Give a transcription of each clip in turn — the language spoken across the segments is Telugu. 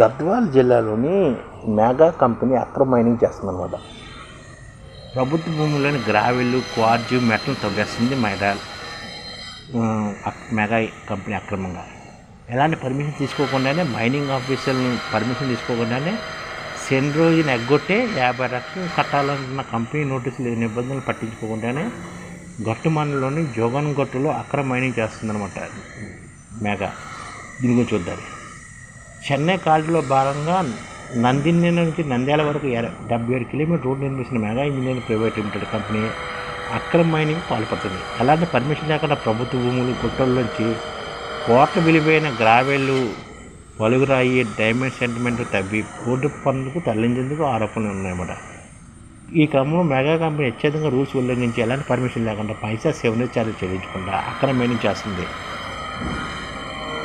గద్వాల్ జిల్లాలోని మెగా కంపెనీ అక్రమ మైనింగ్ చేస్తుందన్నమాట. ప్రభుత్వ భూముల్లోని గ్రావెల్ క్వార్జ్ మెటల్ తవ్వేస్తుంది మెగా మెగా కంపెనీ అక్రమంగా. ఎలాంటి పర్మిషన్ తీసుకోకుండానే మైనింగ్ ఆఫీసర్ని పర్మిషన్ తీసుకోకుండానే సెండ్రోజిని ఎగ్గొట్టే యాభై లక్షలు కట్టాలన్న కంపెనీ నోటీసులు నిబంధనలు పట్టించుకోకుండానే గట్టుమన్నలోని జోగన్ గట్టులో అక్రమ మైనింగ్ చేస్తుందన్నమాట మెగా. దీని గురించి చూద్దాం. చెన్నై కాలువలో భాగంగా నందిని నుంచి నంద్యాల వరకు డెబ్బై ఏడు కిలోమీటర్ రోడ్డు నిర్మించిన mega engineering private limited company అక్రమ మైనింగ్ పాల్పడుతుంది. ఎలాంటి పర్మిషన్ లేకుండా ప్రభుత్వ భూములు గుట్టల్లోంచి కోట్ల విలువైన గ్రావెళ్ళు పలుగురాయి డైమండ్ సెంటిమెంట్ తవ్వి కోర్టు పనులకు తరలించేందుకు ఆరోపణలు ఉన్నాయన్నమాట. ఈ క్రమంలో మెగా కంపెనీ అత్యధికంగా రూల్స్ ఉల్లంఘించి ఎలాంటి పర్మిషన్ లేకుండా పైసా సెవెన్ ఛార్జ్ చెల్లించకుండా అక్రమ మైనింగ్ చేస్తుంది.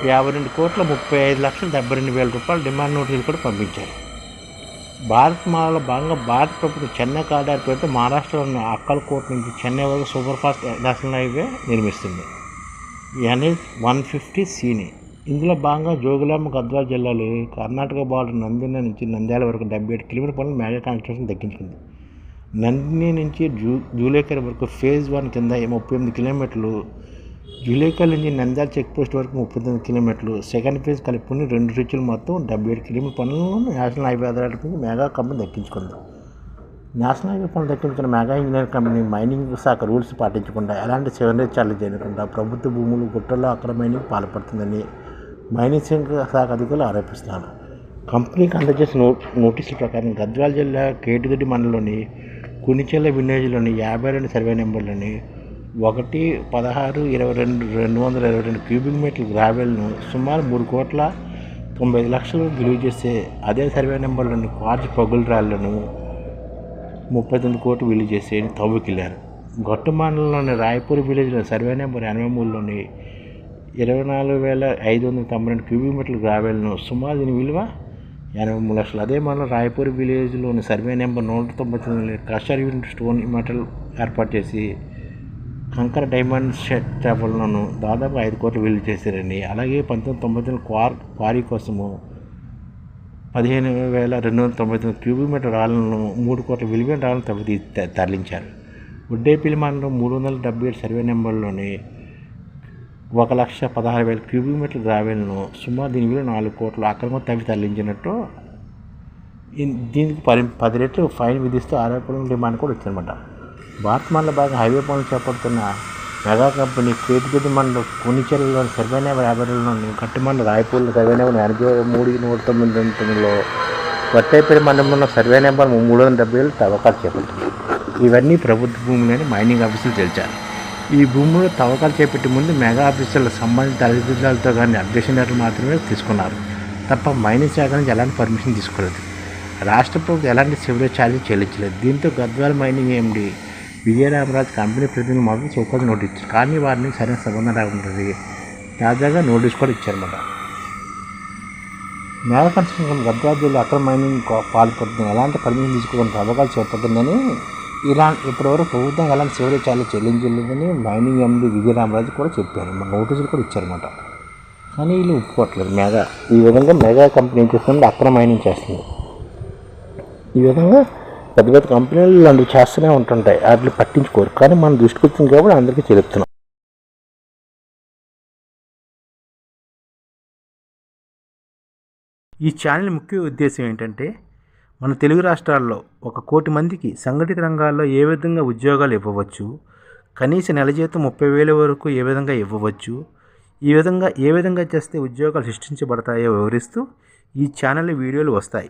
యాభై రెండు కోట్ల ముప్పై ఐదు లక్షల డెబ్బై రెండు వేల రూపాయల డిమాండ్ నోటీసులు కూడా పంపించారు. భారత్ మాలలో భాగంగా భారత ప్రభుత్వం చెన్నై కారిడార్ పేరుతో మహారాష్ట్రలోని అక్కల్కోట్ నుంచి చెన్నై వరకు సూపర్ ఫాస్ట్ నేషనల్ హైవే నిర్మిస్తుంది. ఎన్హెచ్ వన్ ఫిఫ్టీ సీని. ఇందులో భాగంగా జోగులాంబ గద్వాల జిల్లాలో కర్ణాటక బార్డర్ నందిని నుంచి నంద్యాల వరకు డెబ్బై ఏడు కిలోమీటర్ పనులు మెగా కన్స్ట్రక్షన్ దక్కించుకుంది. నందిని నుంచి జూ జూలేకర్ వరకు ఫేజ్ వన్ కింద ముప్పై ఎనిమిది కిలోమీటర్లు జులేకల్ నుంచి నంద్యాల చెక్పోస్ట్ వరకు ముప్పై తొమ్మిది కిలోమీటర్లు. సెకండ్ ఫేజ్ కలుపుకుని రెండు రీచ్లు మొత్తం డెబ్బై ఏడు కిలోమీటర్ పనులను నేషనల్ హైవే ఆధారిత మెగా కంపెనీ దక్కించుకుంది. నేషనల్ హైవే పనులు దక్కించుకున్న మెగా ఇంజనీర్ కంపెనీ మైనింగ్ శాఖ రూల్స్ పాటించకుండా ఎలాంటి సెవెన్ చార్జీలు చేయకుండా ప్రభుత్వ భూములు గుట్టల్లో అక్కడ మైనింగ్ పాల్పడుతుందని మైనింగ్ శాఖ అధికారులు ఆరోపిస్తున్నారు. కంపెనీకి అందజేసిన నో నోటీసుల ప్రకారం గద్వాల జిల్లా కేటుగడ్డి మండలంలోని కునిచెల్ల విలేజ్లోని యాభై రెండు సర్వే నెంబర్లోని ఒకటి పదహారు ఇరవై రెండు రెండు వందల ఇరవై రెండు క్యూబిక్ మీటర్ల గ్రావెల్ను సుమారు మూడు కోట్ల తొంభై ఐదు లక్షలు విలువ చేసే అదే సర్వే నెంబర్లోని క్వార్జ్ పగులు రాళ్ళను ముప్పై తొమ్మిది కోట్లు విలువ చేసి తవ్వుకెళ్ళారు. గొట్టు మండలంలోని రాయపూర్ విలేజ్లో సర్వే నెంబర్ ఎనభై మూడులోని ఇరవై నాలుగు వేల ఐదు వందల తొంభై రెండు క్యూబిక్ మీటర్ల గ్రావెల్ను సుమారు దీని విలువ ఎనభై మూడు లక్షలు. అదే మనం రాయపూర్ విలేజ్లోని సర్వే నెంబర్ నూట తొంభై తొమ్మిది కషర్ యూనిట్ స్టోన్ మెటల్ ఏర్పాటు చేసి కంకర డైమండ్ షెట్ చేపలను దాదాపు ఐదు కోట్లు విలువ చేశారండి. అలాగే పంతొమ్మిది తొంభై తొమ్మిది క్వార్ క్వారీ కోసము పదిహేను వేల రెండు వందల తొంభై తొమ్మిది క్యూబిక్ మీటర్ రాళ్ళను మూడు కోట్ల విలువైన రాళ్ళను తవ్వి తరలించారు. ఉడ్డేపల్లి మండలం మూడు వందల డెబ్బై ఏడు సర్వే నెంబర్లోని ఒక లక్ష పదహారు వేల క్యూబిక్ మీటర్ గ్రావెల్ను సుమారు దీని విలువ నాలుగు కోట్లు అక్రమంగా తవ్వి తరలించినట్టు దీనికి పది పది రెట్లు ఫైన్ విధిస్తూ ఆరోపణలు డిమాండ్ కూడా వచ్చిందన్నమాట. బాత్మాల్లో మండల భాగం హైవే పనులు చేపడుతున్న మెగా కంపెనీ కేటుగడ్డి మండలం కొనిచెరలోని సర్వే నెంబర్ యాభై రెండులోని కట్టుమండల రాయపూర్లో సర్వే నెంబర్ ఎనభై మూడు నూట తొమ్మిది రెండు తొమ్మిదిలో వట్టేపల్లి మండలంలో సర్వే నెంబర్ మూడు వందల డెబ్బై ఏళ్ళు తవ్వకాలు చేపట్టింది. ఇవన్నీ ప్రభుత్వ భూములని మైనింగ్ ఆఫీసులు తెలిచారు. ఈ భూములు తవ్వకాలు చేపట్టే ముందు మెగా ఆఫీసర్ల సంబంధిత అధికారులతో కానీ అబ్జెక్షన్ లెటర్ మాత్రమే తీసుకున్నారు. తప్ప మైనింగ్ శాఖ నుంచి ఎలాంటి పర్మిషన్ తీసుకోలేదు. రాష్ట్ర ప్రభుత్వం ఎలాంటి సివిల్ ఛార్జీ చెల్లించలేదు. దీంతో గద్వాల మైనింగ్ ఏమిటి విజయరామరాజు కంపెనీ ప్రతినిధులు మాత్రం చౌకగా నోటీస్ ఇచ్చారు. కానీ వారిని సరైన సంబంధం రాకుంటుంది తాజాగా నోటీస్ కూడా ఇచ్చారన్నమాట. మేఘ కన్స్ట్రక్షన్ గద్వాల జిల్లా అక్రమ మైనింగ్ పాల్పడుతుంది ఎలాంటి పర్మిషన్ తీసుకోకుండా తవ్వకాలు చేపడుతుందని ఇలా ఇప్పటివరకు ప్రభుత్వం ఎలాంటి చివరి చాలా చెల్లించలేదని మైనింగ్ ఎండి విజయరామరాజు కూడా చెప్పారు. మన నోటీసులు కూడా ఇచ్చారన్నమాట. కానీ వీళ్ళు ఒప్పుకోవట్లేదు. మెగా ఈ విధంగా మెగా కంపెనీ ఏం చేస్తుంది అక్రమ మైనింగ్ చేస్తుంది. ఈ విధంగా పెద్ద పెద్ద కంపెనీలు ఇలాంటివి చేస్తూనే ఉంటుంటాయి. వాటిని పట్టించుకోరు. కానీ మనం దృష్టికి వచ్చింది కాబట్టి అందరికీ చెప్తున్నాం. ఈ ఛానల్ ముఖ్య ఉద్దేశం ఏంటంటే మన తెలుగు రాష్ట్రాల్లో ఒక కోటి మందికి సంఘటిత రంగాల్లో ఏ విధంగా ఉద్యోగాలు ఇవ్వవచ్చు కనీస నెల జీతం ముప్పై వేల వరకు ఏ విధంగా ఇవ్వవచ్చు ఈ విధంగా ఏ విధంగా చేస్తే ఉద్యోగాలు సృష్టించబడతాయో వివరిస్తూ ఈ ఛానల్ వీడియోలు వస్తాయి.